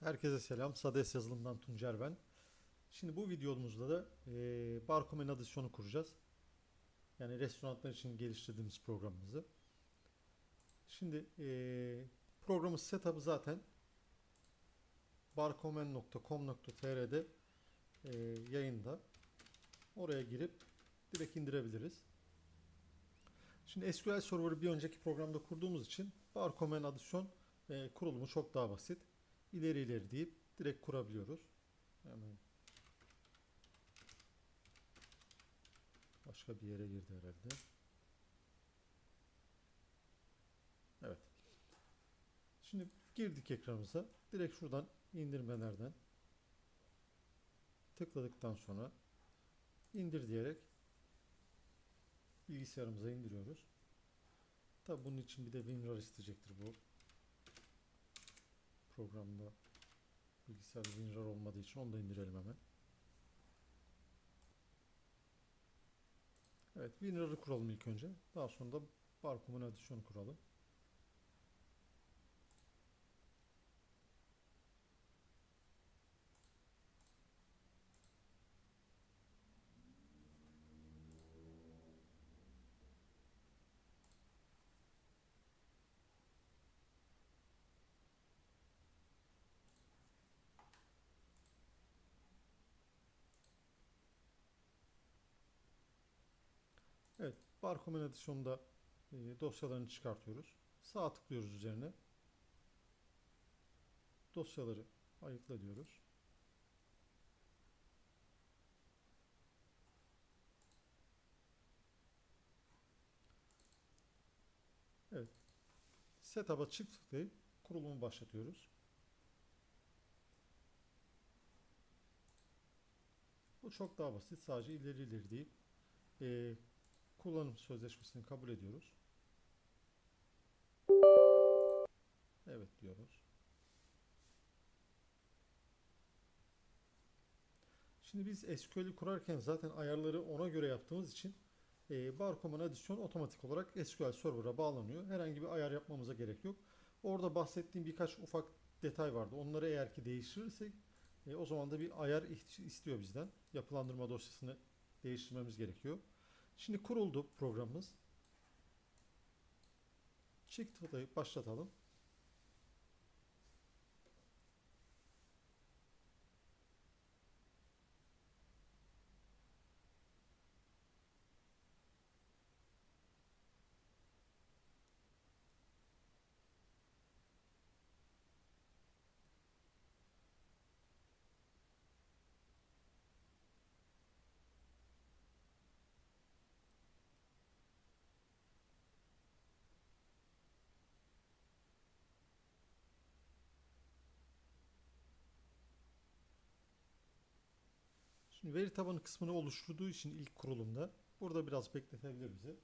Herkese selam. Sades yazılımdan Tuncer ben. Şimdi bu videomuzda da e, Barcomen adisyonu kuracağız. Yani restoranlar için geliştirdiğimiz programımızı. Şimdi e, programın setup'ı zaten barcomen.com.tr'de e, yayında. Oraya girip direkt indirebiliriz. Şimdi SQL Server'ı bir önceki programda kurduğumuz için Barcomen adisyon e, kurulumu çok daha basit. İleri ileri deyip direkt kurabiliyoruz. Hemen başka bir yere girdi herhalde. Evet. Şimdi girdik ekranımıza. Direkt şuradan indirmelerden tıkladıktan sonra indir diyerek bilgisayarımıza indiriyoruz. Tabi bunun için bir de WinRAR isteyecektir bu programda bilgisayarda WinRAR olmadığı için onu da indirelim hemen. Evet WinRAR'ı kuralım ilk önce. Daha sonra da Barcomen adisyonu kuralım. Evet, Barcomen adisyonunda e, dosyalarını çıkartıyoruz. Sağ tıklıyoruz üzerine. Dosyaları ayıkla diyoruz. Evet. Setup'a çift tıklayıp kurulumu başlatıyoruz. Bu çok daha basit. Sadece ileri ileri deyip e, kullanım sözleşmesini kabul ediyoruz. Evet diyoruz. Şimdi biz SQL'i kurarken zaten ayarları ona göre yaptığımız için e, Barcomen adisyon otomatik olarak SQL Server'a bağlanıyor. Herhangi bir ayar yapmamıza gerek yok. Orada bahsettiğim birkaç ufak detay vardı. Onları eğer ki değiştirirsek e, o zaman da bir ayar istiyor bizden. Yapılandırma dosyasını değiştirmemiz gerekiyor. Şimdi kuruldu programımız. Çift tıklayıp başlatalım. Şimdi veri tabanı kısmını oluşturduğu için ilk kurulumda burada biraz bekletebilir bizi.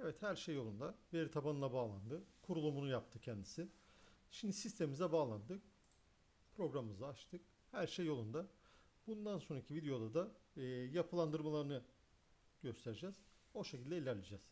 Evet her şey yolunda. Veri tabanına bağlandı. Kurulumunu yaptı kendisi. Şimdi sistemimize bağlandık. Programımızı açtık. Her şey yolunda. Bundan sonraki videoda da e, yapılandırmalarını göstereceğiz. O şekilde ilerleyeceğiz.